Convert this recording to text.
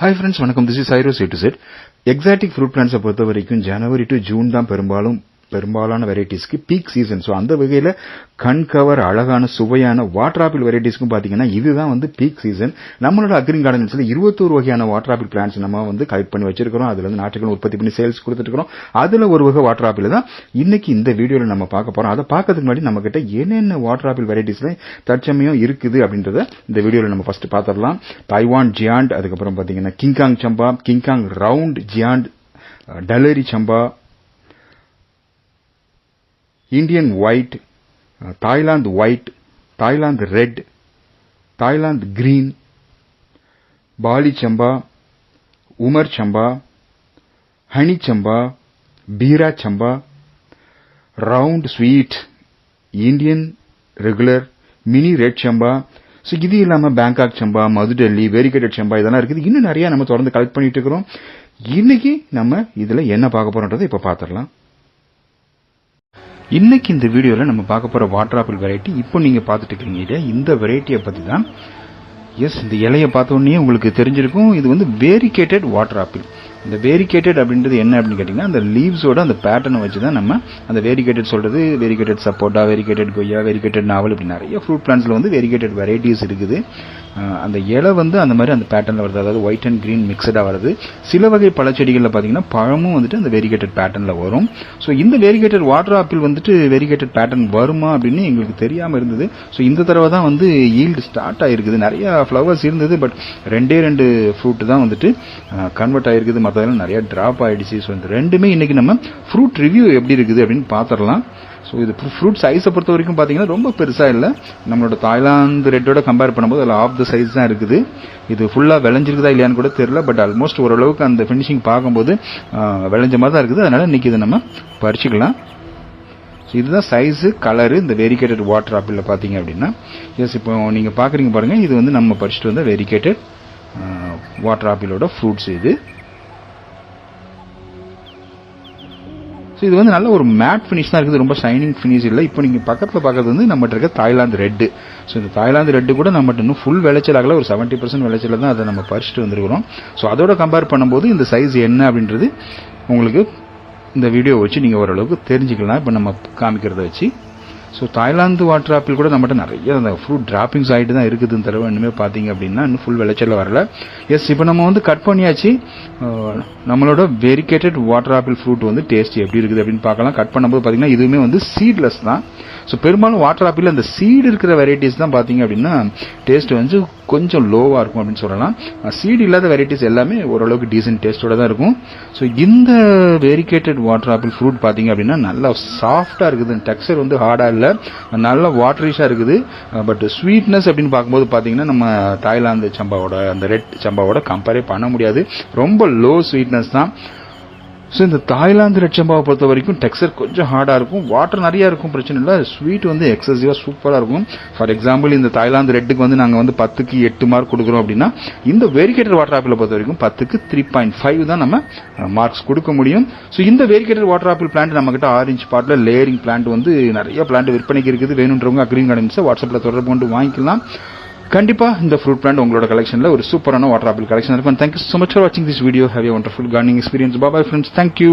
Hi friends வணக்கம். This is ஐரோஸ் to set exotic fruit பிளான்ஸை பொறுத்த வரைக்கும் ஜனவரி டு ஜூன் தான் பெரும்பாலும் பெரும்பாலான வெரைட்டிஸ்க்கு பீக் சீசன் ஸோ அந்த வகையில் கண் கவர் அழகான சுவையான வாட்டர் ஆப்பிள் வெரைட்டிஸ்க்கும் பார்த்தீங்கன்னா இதுதான் வந்து பீக் சீசன் நம்மளோட அக்ரின் கார்டன்ஸில் இருபத்தோரு வகையான வாட்டர் ஆப்பிள் பிளான்ஸ் நம்ம வந்து கலெக்ட் பண்ணி வச்சிருக்கிறோம். அதுலேருந்து இருந்து நாட்டுகள் உற்பத்தி பண்ணி சேல்ஸ் கொடுத்துருக்கிறோம் அதில் ஒரு வகை வாட்டர் ஆப்பிள் தான் இன்னைக்கு இந்த வீடியோவில் நம்ம பார்க்க போகிறோம் அதை பார்க்கறதுக்கு முன்னாடி நம்ம கிட்ட என்னென்ன வாட்டர் ஆப்பிள் வெரைட்டிஸில் தற்சமயம் இருக்குது அப்படின்றத இந்த வீடியோவில் நம்ம ஃபர்ஸ்ட் பார்த்துடலாம் தைவான் ஜியாண்ட் அதுக்கப்புறம் பார்த்தீங்கன்னா கிங்காங் சம்பா கிங்காங் ரவுண்ட் ஜியாண்ட் டலரி சம்பா Indian white Thailand white Thailand red Thailand green Bali சம்பா உமர் சம்பா ஹனி சம்பா பீரா சம்பா round sweet Indian regular mini red சம்பா ஸோ இது இல்லாமல் பேங்காக் சம்பா மது டெல்லி வெரிகேட்டட் சம்பா இதெல்லாம் இருக்குது. இன்னும் நிறையா நம்ம தொடர்ந்து கலெக்ட் பண்ணிட்டு இருக்கிறோம். இன்னைக்கு நம்ம இதில் என்ன பார்க்க போறோன்றதை இப்போ பார்த்துடலாம். இன்னைக்கு இந்த வீடியோவில் நம்ம பார்க்க போகிற வாட்டர் ஆப்பிள் வெரைட்டி இப்போ நீங்கள் பார்த்துட்டு இருக்கீங்க இல்லையா இந்த வெரைட்டியை பற்றி தான் எஸ் இந்த இலையை பார்த்த உடனே உங்களுக்கு தெரிஞ்சிருக்கும். இது வந்து வேரிகேட்டட் வாட்டர் ஆப்பிள் இந்த வேரிகேட்டட் அப்படின்றது என்ன அப்படின்னு கேட்டிங்கன்னா அந்த லீவ்ஸோட அந்த பேட்டர்னை வச்சு தான் நம்ம அந்த வேரிகேட்டட் சொல்கிறது வேரிகேட்டட் சப்போட்டா வேரிகேட்டட் கொய்யா வேரிகேட்டட் நாவல் இப்படி நிறைய ஃப்ரூட் பிளான்ஸில் வந்து வேரிகேட்டட் வெரைட்டிஸ் இருக்குது. அந்த இலை வந்து அந்த மாதிரி அந்த பேட்டர்னில் வருது. அதாவது ஒயிட் அண்ட் கிரீன் மிக்சடாக வருது. சில வகை பழச்செடிகளில் பார்த்தீங்கன்னா பழமும் வந்துட்டு அந்த வெரிகேட்டட் பேட்டர்னில் வரும். ஸோ இந்த வெரிகேட்டட் வாட்டர் ஆப்பிள் வந்துட்டு வெரிகேட்டட் பேட்டர்ன் வருமா அப்படின்னு எங்களுக்கு தெரியாமல் இருந்தது. ஸோ இந்த தடவை தான் வந்து ஈல்டு ஸ்டார்ட் ஆகிருக்குது நிறையா ஃப்ளவர்ஸ் இருந்தது பட் ரெண்டே ரெண்டு ஃப்ரூட் தான் வந்துட்டு கன்வெர்ட் ஆகிருக்குது மற்றதெல்லாம் நிறையா ட்ராப் ஆகிடுச்சு ஸோ இந்த ரெண்டுமே இன்னைக்கு நம்ம ஃப்ரூட் ரிவ்யூ எப்படி இருக்குது அப்படின்னு பார்த்துடலாம் ஸோ இது ஃப்ரூட் சைஸை பொறுத்த வரைக்கும் பார்த்தீங்கன்னா ரொம்ப பெருசாக இல்லை. நம்மளோட தாய்லாந்து ரெட்டோட கம்பேர் பண்ணும்போது அதில் ஆஃப் த சைஸ் தான் இருக்குது. இது ஃபுல்லாக விளைஞ்சிருக்குதா இல்லையான்னு கூட தெரியல பட் ஆல்மோஸ்ட் ஓரளவுக்கு அந்த ஃபினிஷிங் பார்க்கும்போது விளைஞ்ச மாதிரி தான் இருக்குது. அதனால் இன்றைக்கி இதை நம்ம பறிச்சிக்கலாம். ஸோ இதுதான் சைஸு கலரு இந்த வெரிகேட்டட் வாட்டர் ஆப்பிளில் பார்த்தீங்க அப்படின்னா. எஸ் இப்போ நீங்கள் பார்க்குறீங்க பாருங்கள் இது வந்து நம்ம பறிச்சுட்டு வந்த வெரிகேட்டட் வாட்டர் ஆப்பிளோட ஃப்ரூட்ஸ் இது. ஸோ இது வந்து நல்ல ஒரு மேட் ஃபினிஷ் தான் இருக்குது. ரொம்ப ஷைனிங் ஃபினிஷ் இல்லை. இப்போ நீங்கள் பக்கத்தில் பார்க்கறது வந்து நம்மகிட்ட இருக்க தாய்லாந்து ரெட்டு ஸோ இந்த தாய்லாந்து ரெட்டு கூட நம்மகிட்ட இன்னும் ஃபுல் விளைச்சல் ஆகலை. ஒரு செவன்ட்டி பர்சன்ட் விளைச்சல தான் அதை நம்ம பறிச்சுட்டு வந்துருக்கிறோம். ஸோ அதோட கம்பேர் பண்ணும்போது இந்த சைஸ் என்ன அப்படின்றது உங்களுக்கு இந்த வீடியோ வச்சு நீங்கள் ஓரளவுக்கு தெரிஞ்சுக்கலாம். இப்போ நம்ம காமிக்கிறத வச்சு ஸோ தாய்லாந்து வாட்டர் ஆப்பிள் கூட நம்மகிட்ட நிறைய அந்த ஃப்ரூட் டிராப்பிங்ஸ் ஆகிட்டு தான் இருக்குதுன்னு தடவை இனிமேல் பார்த்தீங்க அப்படின்னா இன்னும் ஃபுல் விளைச்சல் வரல. எஸ் இப்போ நம்ம வந்து கட் பண்ணியாச்சு. நம்மளோட வெரிகேட்டட் வாட்டர் ஆப்பிள் ஃப்ரூட் வந்து டேஸ்ட் எப்படி இருக்குது அப்படின்னு பார்க்கலாம். கட் பண்ணும்போது பார்த்தீங்கன்னா இதுவுமே வந்து சீட்லெஸ் தான். ஸோ பெரும்பாலும் வாட்டர் ஆப்பிள் அந்த சீடு இருக்கிற வெரைட்டிஸ் தான் பார்த்தீங்க அப்படின்னா டேஸ்ட் வந்து கொஞ்சம் லோவாக இருக்கும் அப்படின்னு சொல்லலாம். சீடு இல்லாத வெரைட்டிஸ் எல்லாமே ஓரளவுக்கு டீசென்ட் டேஸ்ட்டோட தான் இருக்கும். ஸோ இந்த வெரிகேட்டட் வாட்டர் ஆப்பிள் ஃப்ரூட் பார்த்தீங்க அப்படின்னா நல்லா சாஃப்டாக இருக்குது. டெக்ஸ்டர் வந்து ஹார்டாக இல்லை. நல்லா வாட்டரிஷாக இருக்குது. பட் ஸ்வீட்னஸ் அப்படின்னு பார்க்கும்போது பார்த்தீங்கன்னா நம்ம தாய்லாந்து சம்பாவோட அந்த ரெட் சம்பாவோட கம்பேரே பண்ண முடியாது. ரொம்ப லோ ஸ்வீட்னஸ் தான். ஸோ இந்த தாய்லாந்து லட்சம்பாவை பொறுத்த வரைக்கும் டெக்ஸ்டர் கொஞ்சம் ஹார்டாக இருக்கும். வாட்டர் நிறையா இருக்கும் பிரச்சனை இல்லை. ஸ்வீட் வந்து எக்ஸசிவாக சூப்பராக இருக்கும். ஃபார் எக்ஸாம்பிள் இந்த தாய்லாந்து ரெட்டுக்கு வந்து நாங்கள் வந்து பத்துக்கு எட்டு மார்க் கொடுக்குறோம் அப்படின்னா இந்த வெரிகேட்டர் வாட்டர் ஆப்பிளை பொறுத்த வரைக்கும் பத்துக்கு த்ரீ பாயிண்ட் ஃபைவ் தான் நம்ம மார்க்ஸ் கொடுக்க முடியும். ஸோ இந்த வெரிகேட்டர் வாட்டர் ஆப்பிள் பிளான்ட் நம்மக்கிட்ட ஆரஞ்சு பாட்டில் லேயரிங் பிளான்ட் வந்து நிறைய பிளான்ட் விற்பனைக்கு இருக்குது. வேணுன்றவங்க அக்ரீன் கார்டன்ஸை வாட்ஸ்அப்பில் தொடர்பு கொண்டு வாங்கிக்கலாம். கண்டிப்பாக இந்த ஃப்ரூட் பிளான்ட் உங்களோட கலெக்ஷனில் ஒரு சூப்பரான வாட்டர் ஆப்பிள் கலெக்ஷன் இருக்கும் thank you so much for வாட்சிங் this video have a wonderful gardening experience bye bye friends thank you